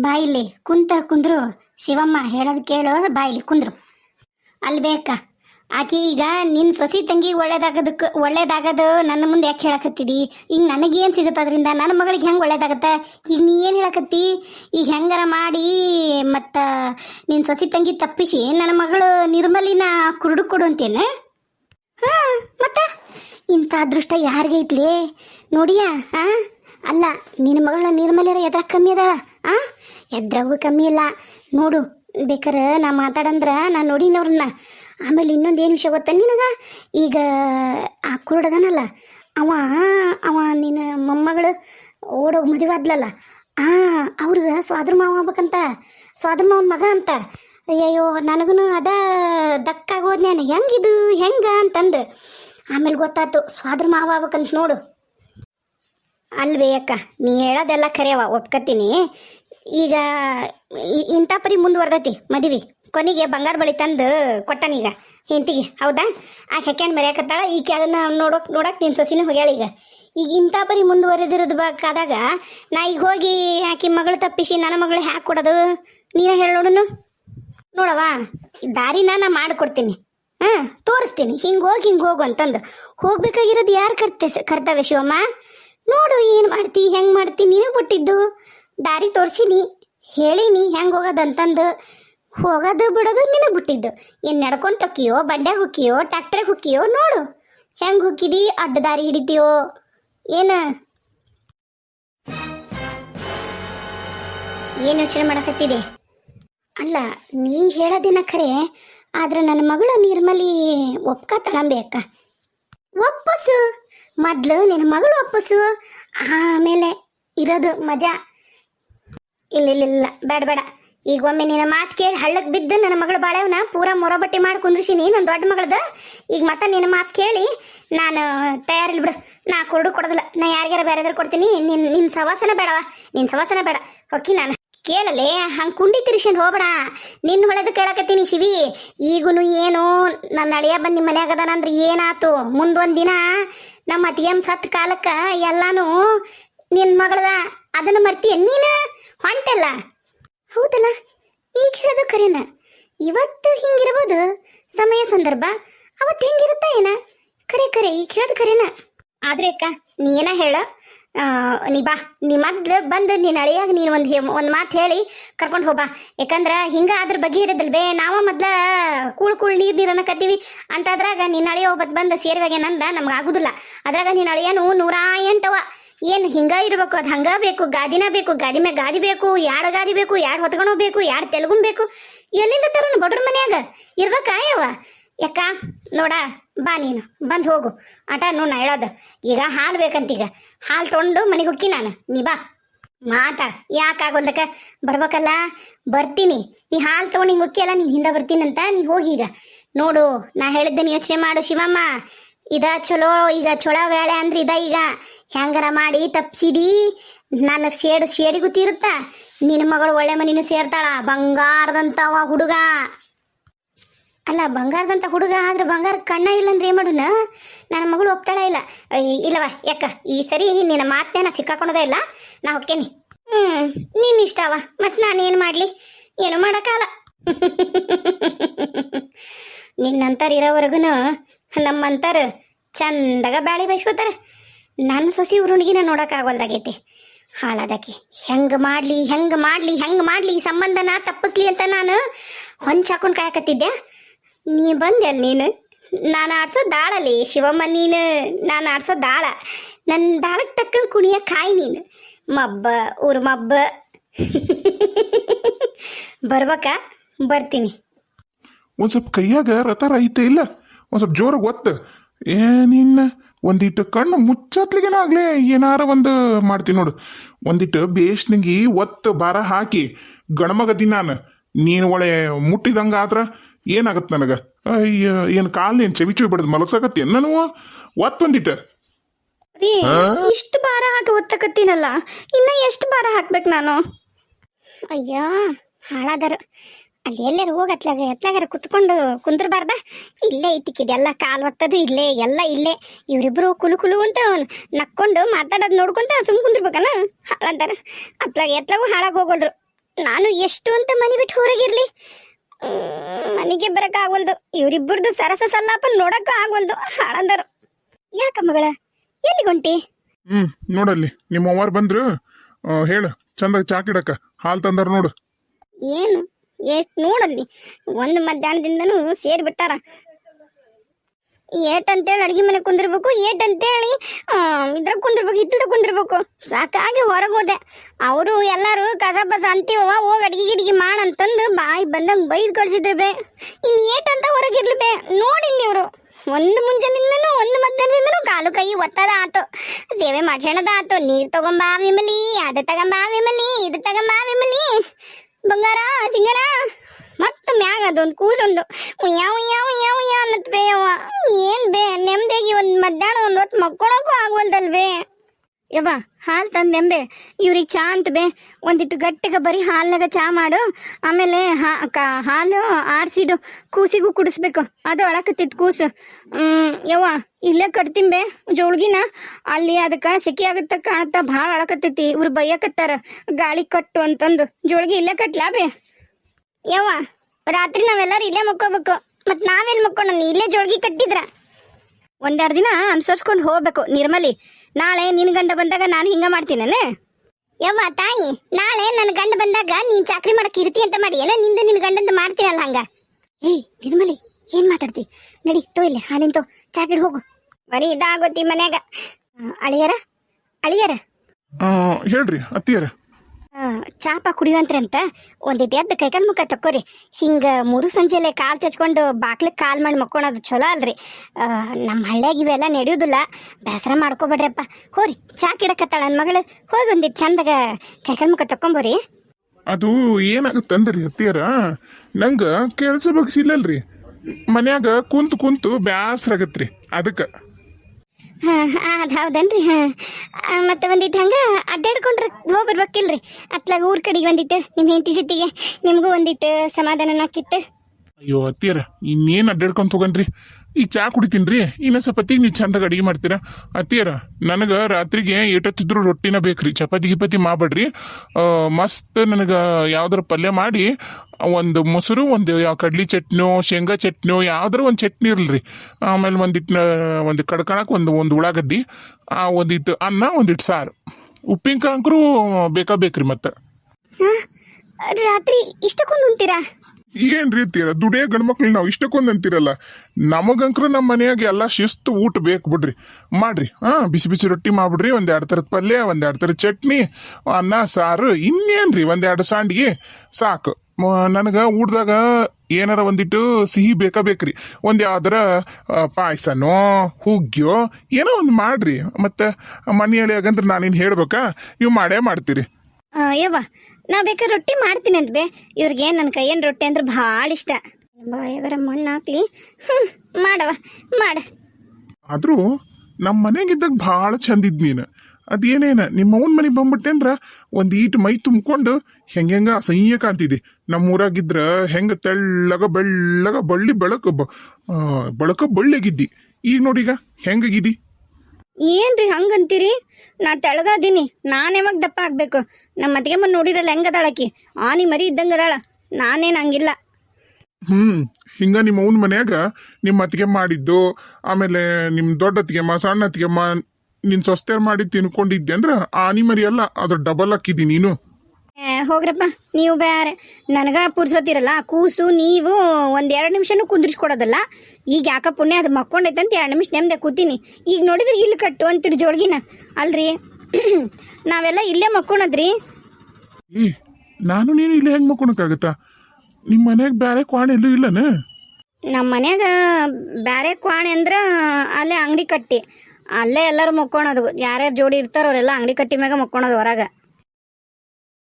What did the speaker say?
ಬಾಯಿಲಿ ಕುಂತರ ಕುಂದ್ರು, ಶಿವಮ್ಮ ಹೇಳೋದು ಕೇಳೋ, ಬಾಯಿಲಿ ಕುಂದ್ರು. ಅಲ್ಲಿ ಬೇಕ. ಆಕೆ ಈಗ ನಿನ್ನ ಸೊಸಿ ತಂಗಿ ಒಳ್ಳೇದಾಗದಕ್ಕೆ ಒಳ್ಳೇದಾಗದು, ನನ್ನ ಮುಂದೆ ಯಾಕೆ ಹೇಳಕತ್ತಿದಿ? ಈಗ ನನಗೇನು ಸಿಗುತ್ತೆ ಅದರಿಂದ? ನನ್ನ ಮಗಳಿಗೆ ಹೆಂಗೆ ಒಳ್ಳೇದಾಗತ್ತೆ? ಈಗ ನೀ ಏನು ಹೇಳಕತ್ತಿ? ಈಗ ಹೆಂಗಾರ ಮಾಡಿ, ಮತ್ತು ನಿನ್ನ ಸೊಸಿ ತಂಗಿ ತಪ್ಪಿಸಿ, ನನ್ನ ಮಗಳು ನಿರ್ಮಲಿನ ಕುರುಡು ಕೊಡು ಅಂತೇನೆ? ಹಾಂ, ಮತ್ತ? ಇಂಥ ಅದೃಷ್ಟ ಯಾರಿಗೈತ್ಲಿ ನೋಡಿಯಾ ಹಾಂ ಅಲ್ಲ, ನಿನ್ನ ಮಗಳ ನಿರ್ಮಲಿರ ಎದ್ರ ಕಮ್ಮಿ ಅದ? ಆ? ಎದ್ರಾಗೂ ಕಮ್ಮಿ ಇಲ್ಲ. ನೋಡು, ಬೇಕಾರೆ ನಾ ಮಾತಾಡಂದ್ರೆ ನಾನು ನೋಡಿನವ್ರನ್ನ. ಆಮೇಲೆ ಇನ್ನೊಂದು ಏನು ವಿಷಯ ಗೊತ್ತ ನಿನಗ? ಈಗ ಆ ಕುರುಡದನಲ್ಲ, ಅವ ಅವ ನಿನ್ನ ಮೊಮ್ಮಗಳು ಓಡೋಗಿ ಮದುವೆ ಆದ್ಲಲ್ಲ, ಆ ಅವ್ರಿಗೆ ಸ್ವಾದ್ರ ಮಾವ ಆಗ್ಬೇಕಂತ ಸ್ವಾದ್ರ ಮಾವನ ಮಗ ಅಂತ. ಅಯ್ಯಯ್ಯೋ ನನಗೂ ಅದ ದಕ್ಕಾಗೋದ್ ನಾನು ಹೆಂಗಿದು, ಹೆಂಗೆ ಅಂತಂದು. ಆಮೇಲೆ ಗೊತ್ತಾಯ್ತು ಸ್ವಾದ್ರ ಮಾವ ಆಗ್ಬೇಕಂತ ನೋಡು. ಅಲ್ವೇ ಅಕ್ಕ, ನೀ ಹೇಳೋದೆಲ್ಲ ಖರೆಯವ ಒಪ್ಕತ್ತೀನಿ ಈಗ ಇಂಥ ಪರಿ ಮುಂದುವರ್ದೈತಿ, ಮದುವೆ. ಕೊನೆಗೆ ಬಂಗಾರ ಬಳಿ ತಂದು ಕೊಟ್ಟನೀಗ ಹೆಂಡತಿಗೆ, ಹೌದಾ? ಆ ಹೆಕ್ಯಾಂಡ್ ಮರ್ಯಾಕತ್ತಾಳ, ಈಕೆ ಅದನ್ನು ನೋಡೋಕೆ ನೋಡಕ್ಕೆ ನಿನ್ನ ಸೊಸಿನೂ ಹೋಗ್ಯಾಳ ಈಗ. ಈಗ ಇಂಥ ಪರಿ ಮುಂದುವರೆದಿರೋದು ಬೇಕಾದಾಗ ನಾ ಈಗ ಹೋಗಿ ಆಕಿ ಮಗಳು ತಪ್ಪಿಸಿ ನನ್ನ ಮಗಳು ಹ್ಯಾಕೆ ಕೊಡೋದು, ನೀನೇ ಹೇಳಿ ನೋಡುನು? ನೋಡವ ದಾರಿನ ನಾ ಮಾಡಿಕೊಡ್ತೀನಿ. ಹಾಂ, ತೋರಿಸ್ತೀನಿ. ಹಿಂಗೆ ಹೋಗಿ, ಹಿಂಗೆ ಹೋಗು ಅಂತಂದು. ಹೋಗ್ಬೇಕಾಗಿರೋದು ಯಾರು ಕರ್ತೆ, ಕರ್ತವ್ಯ ಶಿವಮ್ಮ? ನೋಡು, ಏನು ಮಾಡ್ತಿ, ಹೆಂಗೆ ಮಾಡ್ತಿ, ನೀನು ಬಿಟ್ಟಿದ್ದು. ದಾರಿ ತೋರಿಸಿನಿ, ಹೇಳಿನಿ, ಹೆಂಗೆ ಹೋಗೋದಂತಂದು ಹೋಗೋದು ಬಿಡೋದು ನಿನ್ನ ಬಿಟ್ಟಿದ್ದು. ಏನು ನಡ್ಕೊಂಡು ತಕ್ಕಿಯೋ, ಬಂಡ್ಯಾಗ ಹುಕ್ಕಿಯೋ ಟ್ಯಾಕ್ಟ್ರಿಗೆ ಹುಕ್ಕಿಯೋ, ನೋಡು. ಹೆಂಗೆ ಹುಕ್ಕಿದಿ, ಅಡ್ಡ ದಾರಿ ಹಿಡಿತೀಯೋ. ಏನು? ಏನು ಯೋಚನೆ ಮಾಡಕತ್ತಿದೆ? ಅಲ್ಲ, ನೀ ಹೇಳೋದಿನ ಖರೆ, ಆದ್ರೆ ನನ್ನ ಮಗಳು ನಿರ್ಮಲಿ ಒಪ್ಕ ಅಕ್ಕ. ಒಪ್ಪಸು. ಮೊದ್ಲು ನಿನ್ನ ಮಗಳು ಅಪ್ಪಸು ಆಮೇಲೆ ಇರೋದು ಮಜಾ. ಇಲ್ಲ ಇಲ್ಲ ಇಲ್ಲ, ಬೇಡ ಬೇಡ. ಈಗ ಒಮ್ಮೆ ನಿನ್ನ ಮಾತು ಕೇಳಿ ಹಳ್ಳಕ್ಕೆ ಬಿದ್ದು ನನ್ನ ಮಗಳು ಬಾಳೆವನ ಪೂರ ಮೊರಬಟ್ಟಿ ಮಾಡಿ ಕುಂದ್ರಿಸಿನಿ ನನ್ನ ದೊಡ್ಡ ಮಗಳದ. ಈಗ ಮತ್ತೆ ನಿನ್ನ ಮಾತು ಕೇಳಿ ನಾನು ತಯಾರಿಲ್ಲ ಬಿಡು. ನಾ ಕೊಡು ಕೊಡೋದಿಲ್ಲ. ನಾ ಯಾರಿಗಾರ ಬೇರೆದಾರು ಕೊಡ್ತೀನಿ. ನಿನ್ನ ನಿನ್ನ ಸವಾಸನ ಬೇಡವ? ನಿನ್ನ ಸವಾಸನ ಬೇಡ. ಹೊಕ್ಕಿ ನಾನು ಕೇಳಲೆ ಹಂಗೆ ಕುಂಡಿ ತಿರ್ಸ್ಕೊಂಡು ಹೋಗ್ಬೇಡ. ನಿನ್ನ ಹೊಳೆದು ಕೇಳಕತ್ತೀನಿ ಶಿವಿ. ಈಗೂನು ಏನು ನನ್ನ ಅಳಿಯ ಬಂದು ನಿಮ್ಮ ಮನ್ಯಾಗ ಅಂದ್ರೆ ಏನಾತು? ಮುಂದೊಂದು ದಿನ ನಮ್ಮ ಅತ್ತಿಗೆಮ್ ಸತ್ ಕಾಲಕ್ಕೆ ಎಲ್ಲಾನು ನಿನ್ನ ಮಗಳದ ಅದನ್ನ ಮರ್ತೀಯ? ನೀನು ಹೊಂಟಲ್ಲ? ಹೌದಲ್ಲ? ಈಗ ಹೇಳೋದು ಕರೆನ. ಇವತ್ತು ಹಿಂಗಿರ್ಬೋದು. ಸಮಯ ಸಂದರ್ಭ. ಅವತ್ತು ಹೆಂಗಿರುತ್ತ ಏನ? ಕರೆ ಕರೆ, ಈಗ ಹೇಳೋದು ಕರೆನ. ಆದ್ರೆ ಅಕ್ಕ ನೀ ಏನ ಹೇಳ. ನೀ ಬಾ, ನೀ ಮೊದ್ಲು ಬಂದು ನೀನು ಅಳಿಯಾಗ ನೀನು ಒಂದು ಒಂದು ಮಾತು ಹೇಳಿ ಕರ್ಕೊಂಡು ಹೋಗ್ಬಾ. ಯಾಕಂದ್ರೆ ಹಿಂಗೆ ಅದ್ರ ಬಗ್ಗೆ ಇರೋದಿಲ್ಲ ಬೇ ನಾವು ಮೊದ್ಲ ಕೂಳು ಕೂಳು ನೀರು ನೀರು ಕತ್ತೀವಿ ಅಂತ ಅದ್ರಾಗ ನಿನ್ನ ಅಳಿಯ ಒಬ್ಬತ್ತು ಬಂದು ಸೇರ್ವಾಗೇನಂದ ನಮ್ಗೆ ಆಗೋದಿಲ್ಲ. ಅದ್ರಾಗ ನಿನ್ನ ಅಳಿಯನು ನೂರ ಎಂಟವ ಏನು ಹಿಂಗೆ ಇರಬೇಕು, ಅದು ಹಂಗೆ ಬೇಕು, ಗಾದಿನ ಬೇಕು, ಗಾದಿ ಮೇಲೆ ಗಾದಿ ಬೇಕು ಎರಡು ಗಾದಿ ಬೇಕು ಎರಡು ಹೊತ್ಕೊಳೋ ಬೇಕು ಎರಡು ತೆಲುಗು ಬೇಕು. ಎಲ್ಲಿಂದ ತರೋನು ಬಡ್ರ ಮನ್ಯಾಗ? ಇರ್ಬೇಕಾ ಯಾವ ಯಾಕ? ನೋಡ, ಬಾ ನೀನು, ಬಂದು ಹೋಗು. ಆಟ ನೋ ನಾ ಹೇಳೋದು. ಈಗ ಹಾಲು ಬೇಕಂತೀಗ. ಹಾಲು ತೊಗೊಂಡು ಮನೆಗೆ ಹೋಗಿ ನಾನು. ನೀ ಬಾ. ಮಾತಾಡ. ಯಾಕಾಗೋಲ್ದಕ್ಕ ಬರ್ಬೇಕಲ್ಲ? ಬರ್ತೀನಿ. ನೀ ಹಾಲು ತೊಗೊಂಡು ಹಿಂಗೆ ಹೊಕ್ಕಿಯಲ್ಲ ನೀನು ಹಿಂದೆ ಬರ್ತೀನಂತ? ನೀ ಹೋಗಿ ಈಗ. ನೋಡು, ನಾ ಹೇಳಿದ್ದೇನೆ ಯೋಚನೆ ಮಾಡು ಶಿವಮ್ಮ. ಇದ ಚಲೋ, ಈಗ ಚೊಳ ವೇಳೆ ಅಂದ್ರೆ ಇದ ಈಗ. ಹೆಂಗಾರ ಮಾಡಿ ತಪ್ಸಿದಿ? ನನ್ನ ಶೇಡು ಶೇಡಿಗೂ ತೀರುತ್ತ? ನಿನ್ನ ಮಗಳು ಒಳ್ಳೆ ಮನಿನೂ ಸೇರ್ತಾಳ. ಬಂಗಾರದಂತವ ಹುಡುಗ. ಅಲ್ಲ, ಬಂಗಾರದಂತ ಹುಡುಗ ಆದ್ರೆ ಬಂಗಾರ ಕಣ್ಣ ಇಲ್ಲ ಅಂದ್ರೆ ಏನು ಮಾಡೋಣ ನನ್ನ ಮಗಳು ಒಪ್ತಾಳ ಇಲ್ಲ. ಇಲ್ಲವ ಯಾಕ? ಈ ಸರಿ ನಿನ್ನ ಮಾತನ್ನ ನಾ ಇಲ್ಲ. ನಾ ಹೋಗ್ತೇನೆ ಹ್ಞೂ ನಿನ್ನ ಇಷ್ಟವ ಮತ್ತು ನಾನೇನು ಮಾಡಲಿ? ಏನು ಮಾಡೋಕ್ಕಲ್ಲ ನಿನ್ನಂತಾರ ಇರೋವರೆಗೂ ನಮ್ಮಂತಾರ ಚಂದಾಗ ಬ್ಯಾಳಿ ಬೈಸ್ಕೋತಾರೆ. ನನ್ನ ಸೊಸಿ ಹುಡುಗಿನ ನೋಡೋಕ್ಕಾಗಲ್ದಾಗೈತಿ ಹಾಳಾದಕಿ ಹೆಂಗೆ ಮಾಡಲಿ ಹೆಂಗೆ ಮಾಡಲಿ ಹೆಂಗೆ ಮಾಡಲಿ ಈ ಸಂಬಂಧನ ತಪ್ಪಿಸ್ಲಿ ಅಂತ ನಾನು ಹೊಂಚ್ ಹಾಕೊಂಡು ಕಾಯಕತ್ತಿದ್ದೆ. ನೀ ಬಂದೆ ನೀನು? ನಾನು ಆಡ್ಸೋ ದಾಳಲ್ಲಿ ಶಿವಮ್ಮ ನೀನು, ನಾನು ಆಡ್ಸೋ ದಾಳ. ನನ್ನ ದಾಳಕ್ಕೆ ತಕ್ಕಂಗೆ ಕುಣಿಯ ಕಾಯಿ ನೀನು. ಮಬ್ಬ, ಊರು ಮಬ್ಬ. ಬರ್ಬೇಕಾ? ಬರ್ತೀನಿ. ಒಂದು ಸ್ವಲ್ಪ ಕೈಯಾಗ ರಥರ ಐತೆ ಇಲ್ಲ? ಒಂದು ಸ್ವಲ್ಪ ಜೋರಾಗಿ ಒತ್ತ. ಏನಿನ್ನ ಒಂದಿಟ್ಟು ಕಣ್ಣು ಮುಚ್ಚತ್ಲಿಗೇನಾಗ್ಲೇ ಏನಾರ ಒಂದು ಮಾಡ್ತೀನಿ ನೋಡು. ಒಂದಿಟ್ಟು ಬೇಷ್ನಿಗೆ ಒತ್ತು ಭಾರ ಹಾಕಿ. ಗಣಮಗದಿ ನಾನು. ನೀನು ಒಳ್ಳೆ ಮುಟ್ಟಿದಂಗ ಆದ್ರ ಏನಾಗತ್ತೆ ನನಗೆ? ಅಯ್ಯ, ಏನು ಕಾಲು ಏನು ಚೆವಿ ಚವಿ ಬಿಡದು ಒತ್ತ ನಾನು ಒತ್ ಒಂದಿಟ್ಟು ರೀ, ಇಷ್ಟು ಭಾರ ಹಾಕಿ ಒತ್ತಕತ್ತೀನಲ್ಲ, ಇನ್ನ ಎಷ್ಟು ಭಾರ ಹಾಕ್ಬೇಕು ನಾನು? ಅಯ್ಯೋ, ಹಾಳಾದರು. ಅಲ್ಲಿ ಎಲ್ಲರೂ ಹೋಗಿ ಅತ್ಲಾಗ ಎತ್ಲಾಗಾರ ಕುತ್ಕೊಂಡು ಕುಂದ್ರಬಾರ್ದ? ಇಲ್ಲೇ ಐತಿಕ್ಕಿದೆಲ್ಲ ಕಾಲು ಒತ್ತದು ಇಲ್ಲೇ, ಎಲ್ಲ ಇಲ್ಲೇ. ಇವರಿಬ್ರು ಕುಲು ಕುಲು ಅಂತ ನಕ್ಕೊಂಡು ಮಾತಾಡೋದು ನೋಡ್ಕೊಂತ ಸುಮ್ ಕುಂದ್ರಬೇಕನ? ಹಾಳಾದಾರ. ಅತ್ಲಾಗ, ಎತ್ಲಾಗೂ ಹಾಳಾಗಿ ಹೋಗೋಲ್ರು. ನಾನು ಎಷ್ಟು ಅಂತ ಮನೆ ಬಿಟ್ಟು ಹೊರಗಿರ್ಲಿ? ಮನೆಗೆ ಬರಕ್ ಆಗ್ವಲ್ದು. ಇವರಿಬ್ಬರದು ಸರಸ ಸಲ್ಲಾಪ ನೋಡಕ್ ಆಗ್ವಲ್ದು. ಹಾಳಂದರು. ಯಾಕ ಮಗಳ? ಎಲ್ಲಿ ಗೊಂಟಿ ಹ್ಮ್ ನೋಡಲ್ಲಿ. ನಿಮ್ಮ ಅವ್ವಾರ್ ಬಂದ್ರು. ಹೇಳ. ಚಂದ ಚಾಕಿಡಕ ಹಾಲ್ ತಂದರು ನೋಡು. ಏನು? ಎಷ್ಟು ನೋಡಲ್ಲಿ? ಒಂದು ಮಧ್ಯಾಹ್ನದಿಂದನೂ ಸೇರಿಬಿಟ್ಟಾರ. ಏಟ್ ಅಂತೇಳಿ ಅಡಿಗೆ ಮನೆ ಕುಂದಿರ್ಬೇಕು ಏಟ್ ಅಂತೇಳಿ ಇದ್ರಾಗ ಕುಂದಿರ್ಬೇಕು ಇತ್ತದ ಕುಂದಿರ್ಬೇಕು. ಸಾಕಾಗಿ ಹೊರಗೆ ಹೋದೆ. ಅವರು ಎಲ್ಲರೂ ಕಸ ಬಸ ಅಂತೀವ ಹೋಗಿ ಅಡಿಗೆ ಗಿಡಿಗೆ ಮಾಡಂತಂದು ಬಾಯಿ ಬಂದಂಗೆ ಬೈದು ಕಳ್ಸಿದ್ರು ಬೇ. ಇನ್ನು ಏಟ್ ಅಂತ ಹೊರಗಿರ್ಲಿ ಬೇ. ನೋಡಿಲ್ಲ ಇವರು. ಒಂದು ಮುಂಜಾನಿಂದನೂ ಒಂದು ಮಧ್ಯಾಹ್ನದಿಂದನೂ ಕಾಲು ಕೈ ಒತ್ತದ ಆತು. ಸೇವೆ ಮಾಡ್ಸೋಣದ ಆತು. ನೀರು ತಗೊಂಬಾ ವಿಮಲಿ, ಅದು ತಗೊಂಬಾ ವಿಮಲಿ, ಇದು ತಗೊಂಬಾ ವಿಮಲಿ. ಬಂಗಾರ, ಸಿಂಗಾರ. ಮತ್ತ ಮ್ಯಾಗ ಅದೊಂದು ಕೂಸೊಂದು ಯಾವ ಯಾವ ಯಾವ ಅನ್ನತ್ ಬೇ ಅವ ಏನ್ ಬೇ ನೆಮ್ಮದಿಯಾಗಿ ಒಂದ್ ಮಧ್ಯಾಹ್ನ ಒಂದ್ ಹೊತ್ತು ಮಕ್ಕೊಳಕ್ಕೂ ಆಗ್ವಲ್ದಲ್ವೇ? ಯವ್ವ, ಹಾಲು ತಂದೆಂಬೆ ಇವ್ರಿಗೆ ಚಾ ಅಂತ ಬೇ. ಒಂದಿಟ್ಟು ಗಟ್ಟಿಗೆ ಬರೀ ಹಾಲ್ನಾಗ ಚಾ ಮಾಡು. ಆಮೇಲೆ ಹಾ ಹಾಲು ಆರಿಸಿಡು. ಕೂಸಿಗೂ ಕುಡಿಸ್ಬೇಕು. ಅದು ಅಳಕತ್ತಿತ್ತು ಕೂಸು. ಯವ್ವ, ಇಲ್ಲೇ ಕಟ್ತಿಂಬೆ ಜೋಳ್ಗಿನ, ಅಲ್ಲಿ ಅದಕ್ಕೆ ಸೆಕೆ ಆಗತ್ತ ಕಾಣತ್ತ ಭಾಳ ಅಳಕತ್ತೈತಿ. ಇವ್ರು ಬೈಯಕತ್ತಾರ. ಗಾಳಿ ಕಟ್ಟು ಅಂತಂದು. ಜೋಳ್ಗಿ ಇಲ್ಲೇ ಕಟ್ಲಾ ಬೇ? ಯವ್ವ, ರಾತ್ರಿ ನಾವೆಲ್ಲರೂ ಇಲ್ಲೇ ಮಕ್ಕೋಬೇಕು. ಮತ್ ನಾವೇನ್ ಮಕ್ಕೊಂಡ ಇಲ್ಲೇ ಜೋಳ್ಗಿ ಕಟ್ಟಿದ್ರ. ಒಂದೆರಡು ದಿನ ಅನ್ಸರ್ಸ್ಕೊಂಡು ಹೋಗ್ಬೇಕು. ನಿರ್ಮಲಿ, ನಾಳೆ ನಿನ್ ಗಂಡ ಬಂದಾಗ ನಾನು ಹಿಂಗ ಮಾಡ್ತೀನೇನೆ? ಯವ್ವ, ತಾಯಿ, ನಾಳೆ ನನ್ನ ಗಂಡ ಬಂದಾಗ ನೀನ್ ಚಾಕ್ರಿ ಮಾಡಕ್ ಇರ್ತಿ ಅಂತ ಮಾಡಿ. ಏನೋ ನಿಂದ ನಿನ್ ಗಂಡಂದ ಮಾಡ್ತೀನಲ್ಲ ಹಂಗ? ಏ ನಿರ್ಮಲಿ, ಏನ್ ಮಾತಾಡ್ತಿ? ನಡಿ, ತೋ ಇಲ್ಲಿ ಹಾಲಿಂತೋ ಚಾಕಿಡ್ ಹೋಗು. ಬರೀ ಇದಾಗೋತಿ ಮನ್ಯಾಗ. ಅಳಿಯರ? ಅಳಿಯರ? ಹೇಳ್ರಿ, ಅತ್ತಿಯರ. ಚಾಪ ಕುಡಿಯುವಂತ್ರಂತ ಒಂದಿಟ್ಟು ಎದ್ದು ಕೈಕಾಲ್ ಮುಖ ತಕ್ಕೋರಿ. ಹಿಂಗ ಮೂರು ಸಂಜೆಲೆ ಕಾಲ್ ಚಚ್ಕೊಂಡು ಬಾಕ್ಲಿಗೆ ಕಾಲು ಮಾಡಿ ಮಕ್ಕೊಳೋದು ಚಲೋ ಅಲ್ರಿ. ನಮ್ಮ ಹಳ್ಳ್ಯಾಗ ಇವೆಲ್ಲ ನಡೆಯೋದಿಲ್ಲ. ಬೇಸರ ಮಾಡ್ಕೊಬೇಡ್ರಪ್ಪ. ಹೋರಿ, ಚಾ ಕಿಡಕತ್ತಾಳ ನನ್ನ ಮಗಳು. ಹೋಗಿ ಒಂದಿಟ್ಟು ಚಂದಾಗ ಕೈಕಾಲ್ ಮುಖ ತಕ್ಕೊಂಬೋರಿ. ಅದು ಏನಾಗುತ್ತಂದ್ರಿ ಹತ್ತಿಯರ ನಂಗ ಕೆಲಸ ಬಗ್ಸಿಲ್ಲಲ್ರಿ. ಮನ್ಯಾಗ ಕುಂತು ಕುಂತು ಬ್ಯಾಸ್ರಾಗತ್ರಿ. ಅದಕ್ಕೆ. ಹಾಂ ಅದು ಹೌದನ್ರಿ, ಹಾಂ. ಮತ್ತೆ ಒಂದಿಟ್ಟು ಹಂಗೆ? ಅಡ್ಡಾಡ್ಕೊಂಡ್ರೆ ಹೋಗಿ ಬರ್ಬೇಕಿಲ್ರಿ ಅತ್ಲಾಗ ಊರ ಕಡೆಗೆ ಒಂದಿಟ್ಟು ನಿಮ್ಮ ಹೆಂಡತಿ ಜೊತೆಗೆ. ನಿಮಗೂ ಒಂದಿಟ್ಟು ಸಮಾಧಾನ ನಾಕಿತ್ತು ಅಯ್ಯೋ, ಅತ್ತಿಯರ, ಇನ್ನೇನು ಅಡ್ಡಾಡ್ಕೊಂತ ಹೋಗನ್ರಿ? ಈ ಚಾ ಕುಡಿತೀನ್ರಿ ಇನ್ನ ಸ್ವಪತ್ತಿಗೆ ನೀವು ಚಂದಾಗ ಅಡಿಗೆ ಮಾಡ್ತೀರಾ? ಅತ್ತಿಯರ ನನಗೆ ರಾತ್ರಿಗೆ ಏಟತ್ತಿದ್ರು ರೊಟ್ಟಿನ ಬೇಕ್ರಿ ಚಪಾತಿ ಗಿಪಾತಿ ಮಾಡಬೇಡ್ರಿ. ಮಸ್ತ್ ನನಗೆ ಯಾವ್ದಾರ ಪಲ್ಯ ಮಾಡಿ ಒಂದು ಮೊಸರು ಒಂದು ಯಾವ ಕಡ್ಲಿ ಚಟ್ನಿಯೋ ಶೇಂಗಾ ಚಟ್ನಿಯೋ ಯಾವ್ದಾರ ಒಂದು ಚಟ್ನಿ ಇರಲ್ರಿ. ಆಮೇಲೆ ಒಂದಿಟ್ಟು ಒಂದು ಕಡ್ಕಣಕ್ಕೆ ಒಂದು ಒಂದು ಉಳ್ಳಾಗಡ್ಡಿ ಆ, ಒಂದಿಟ್ಟು ಅನ್ನ ಒಂದಿಟ್ಟು ಸಾರು. ಉಪ್ಪಿನಕಾಯಿ ಅಂಕರು ಬೇಕಾ ಬೇಕ್ರಿ ಮತ್ತೆ? ರಾತ್ರಿ ಇಷ್ಟಕ್ಕೊಂದು ಉಂತೀರಾ ಏನ್ ರೀತಿಯ ದುಡಿಯೋ ಗಂಡ್ಮಕ್ಳು ನಾವು ಇಷ್ಟಕ್ಕೊಂದು ಅಂತೀರಲ್ಲ? ನಮಗಂಕ್ರು ನಮ್ಮ ಮನೆಯಾಗ ಎಲ್ಲ ಶಿಸ್ತು, ಊಟ ಬೇಕು ಬಿಡ್ರಿ. ಮಾಡ್ರಿ. ಹಾ, ಬಿಸಿ ಬಿಸಿ ರೊಟ್ಟಿ ಮಾಡ್ಬಿಡ್ರಿ ಒಂದ್ ಎರಡ್ ಥರದ ಪಲ್ಯ ಒಂದ್ ಎರಡ್ ಥರದ ಚಟ್ನಿ, ಅನ್ನ, ಸಾರು, ಇನ್ನೇನ್ರಿ? ಒಂದ್ ಎರಡು ಸಾಂಡಿಗೆ. ಸಾಕು. ನನಗೆ ಊಟದಾಗ ಏನಾರ ಒಂದಿಟ್ಟು ಸಿಹಿ ಬೇಕಾ ಬೇಕ್ರಿ? ಒಂದು ಯಾವ್ದಾರ ಪಾಯಸನೋ, ಹುಗ್ಗಿಯೋ, ಏನೋ ಒಂದು ಮಾಡ್ರಿ. ಮತ್ತೆ ಮನೆಯಲ್ಲಿ ಆಗಂದ್ರೆ ನಾನೇನು ಹೇಳ್ಬೇಕಾ? ನೀವು ಮಾಡೇ ಮಾಡ್ತೀರಿ. ಯವ್ವ ನಾ ಬೇಕಾದ್ರೆ ರೊಟ್ಟಿ ಮಾಡ್ತೀನಿ ಅಂತ ಬೇ ಇವ್ರಿಗೆ ನನ್ನ ಕೈಯನ್ ರೊಟ್ಟಿ ಅಂದ್ರೆ ಭಾಳ ಇಷ್ಟ. ಬಾಯವರ ಮಣ್ಣು ಹಾಕ್ಲಿ. ಮಾಡವ ಮಾಡ. ಆದ್ರೂ ನಮ್ಮ ಮನೆಗಿದ್ದಾಗ ಭಾಳ ಚಂದ ಇದ್ ನೀನು. ಅದೇನೇನ, ನಿಮ್ಮ ಅವನ ಮನೆಗೆ ಬಂದ್ಬಿಟ್ಟೆ ಅಂದ್ರ ಒಂದ್ ಈಟ್ ಮೈ ತುಂಬಿಕೊಂಡು ಹೆಂಗೆಂಗ ಅಸಹ್ಯ ಕಾಣ್ತಿದ್ದಿ. ನಮ್ಮ ಊರಾಗಿದ್ರ ಹೆಂಗ ತೆಳ್ಳಗ ಬೆಳ್ಳಗ ಬಳ್ಳಿ ಬೆಳಕ ಬ- ಈಗ ಬಳ್ಳಿಗಿದ್ದಿ ಈಗ ನೋಡೀಗ ಹೆಂಗಾಗಿದಿ ಏನ್ರಿ ಹಂಗಂತೀರಿ? ನಾ ತೆಳಗಾದೀನಿ. ನಾನು ಯಾವಾಗ ದಪ್ಪ ಆಗ್ಬೇಕು? ನಮ್ಮ ಮತ್ತಿಗೆ ಬಂದು ನೋಡಿರಲ್ಲ ಹೆಂಗದಾಳಕಿ ಆನಿ ಮರಿ ಇದ್ದಂಗೆ ಅದಾಳ. ನಾನೇನು ಹಂಗಿಲ್ಲ. ಹ್ಮ್, ಹಿಂಗ ನಿಮ್ಮ ಅವನ ಮನ್ಯಾಗ ನಿಮ್ಮ ಅತ್ತಿಗೆ ಮಾಡಿದ್ದು, ಆಮೇಲೆ ನಿಮ್ ದೊಡ್ಡ ಅತ್ತಿಗೆಮ್ಮ ಸಣ್ಣ ಅತ್ತಿಗೆಮ್ಮ ನಿನ್ ಮಾಡಿ ತಿನ್ಕೊಂಡಿದ್ದೆ ಅಂದ್ರ ಆನಿ ಮರಿ ಅಲ್ಲ, ಅದ್ರ ಡಬಲ್ ಹಾಕಿದಿ ನೀನು. ಹೋಗ್ರಪ್ಪ. ನೀವು ಬೇರೆ ನನಗ ಪುರ್ಸೋತಿರಲ್ಲ ಕೂಸು ನೀವು ಒಂದ್ ಎರಡು ನಿಮಿಷನೂ ಕುಂದ್ರಿಸ್ಕೊಡೋದಲ್ಲ. ಈಗ ಯಾಕ ಪುಣ್ಯ ಅದು ಮಕ್ಕೊಂಡೈತೆ ಅಂತ ಎರಡು ನಿಮಿಷ ನೆಮ್ಮದೆ ಕೂತೀನಿ. ಈಗ ನೋಡಿದ್ರೆ ಇಲ್ಲಿ ಕಟ್ಟು ಅಂತೀರಿ ಜೋಳ್ಗಿನ. ಅಲ್ರಿ? ನಾವೆಲ್ಲ ಇಲ್ಲೇ ಮಕ್ಕೊಳದ್ರಿ. ಏ ನಾನು ನೀನು ಇಲ್ಲಿ ಹೆಂಗ್ ಮಕ್ಕೊಳಕ್ಕಾಗತ್ತಾ ನಿಮ್ಮ ಮನ್ಯಾಗ ಬೇರೆ ಕ್ವಾಣ ಎಲ್ಲೂ ಇಲ್ಲನ? ನಮ್ಮ ಮನ್ಯಾಗ ಬೇರೆ ಕ್ವಾಣೆ ಅಂದ್ರ ಅಲ್ಲೇ ಅಂಗಡಿ ಕಟ್ಟಿ. ಅಲ್ಲೇ ಎಲ್ಲರೂ ಮಕ್ಕೊಳೋದು. ಯಾರ್ಯಾರು ಜೋಡಿ ಇರ್ತಾರೋ ಅವರೆಲ್ಲ ಅಂಗಡಿ ಕಟ್ಟಿ ಮ್ಯಾಗ ಮಕ್ಕೊಳೋದು ಹೊರಗ.